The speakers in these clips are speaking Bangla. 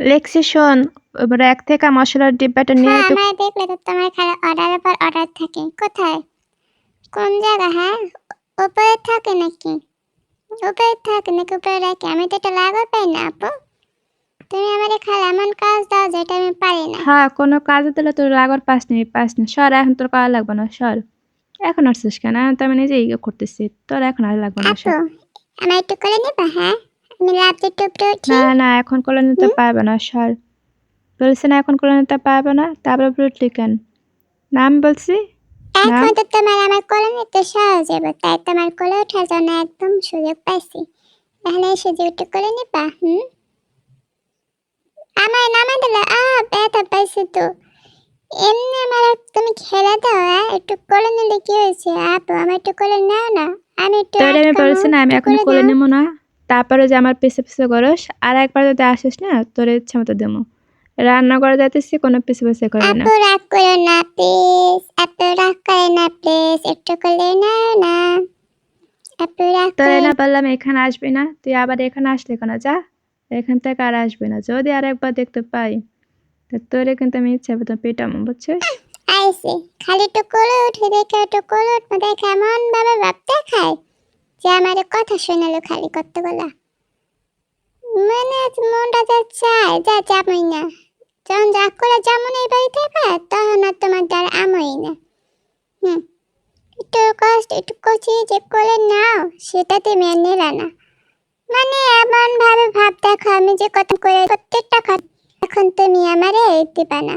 লেক্সি শোন। র্যাক থেকে মশলার ডিব্বাটা নিয়ে হ্যাঁ আমার দেখলে তো তোমার খালি অর্ডারের পর অর্ডার থাকে। কোথায়? কোন জায়গা হ্যাঁ? উপরে থাকে নাকি? উপরে থাকে নাকি উপরে রাখি? আমি তো এটা লাগা পাই না আপু। তুমি আমার খালি এমন কাজ দাও যেটা আমি পারি না। হ্যাঁ কোনো কাজে দিলে তোর লাগর পাস নেই পাস না। সর এখন তোর করা লাগবে না সর। এখন আসছিস কেন? এখন তো আমি নিজেই ইয়ে করতেছি। তোর এখন আর লাগবে না সর। আমার একটু করে নিবা হ্যাঁ? না না এখন কোলে নিতে পারবে না সর। বলছি না এখন কোলে নিতে পারবে না তারপরে উঠলি কেন না আমি বলছি? এখন তো তোমার আমার কোলে নিতে সহজ হবে তাই তোমার কোলে ওঠার জন্য একদম সুযোগ পাইছি। তাহলে সুযোগটা করে নিবা হুম? আমার নামা দিলে আ ব্যথা পাইছি তো। এমনি আমার তুমি খেলে দাও একটু কোলে নিলে কি হয়েছে? আপু আমার একটু কোলে নাও না। আমি একটু আমি বলছি না আমি এখন কোলে নেব না। তারপরে যে আমার পিছে পিছে করস আর একবার যদি আসিস না তোর ইচ্ছা মতো দেবো। রান্না করে যাইতেছি কোনো পিছে পিছে করবি না। আপু রাগ করো না প্লিজ আপু রাগ করে না প্লিজ একটু নাও না রাগ তোর না বললাম এখানে আসবি না তুই আবার এখানে আসলি কেন যা। এখান থেকে আর আসবি না যদি আর একবার দেখতে পাই তা তোরে কিন্তু আমি ইচ্ছা মতো পেটামো বুঝছিস? আইসি। খালি কোলে উঠে দেখে কোলে উঠে দেখে এমন ভাবে ভাব দেখায়। যে আমার কথা শোনালো খালি কতগুলা। মানে আজ মনটা যা চায়, যা যাবই না। যখন যা করে যেমন এই বাড়ি থেকে তখন আর তোমার দ্বারা আমই না। হুম, একটু কষ্ট, একটু কচি যে করে নাও সেটা তুমি আর না। মানে এমন ভাবে ভাব দেখো, আমি যে কত করে প্রত্যেকটা এখন তুমি আমারে দিবা না।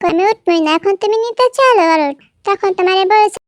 আমি উঠবই না। এখন তুমি নিতে চলো আর। তখন তোমার বলেছে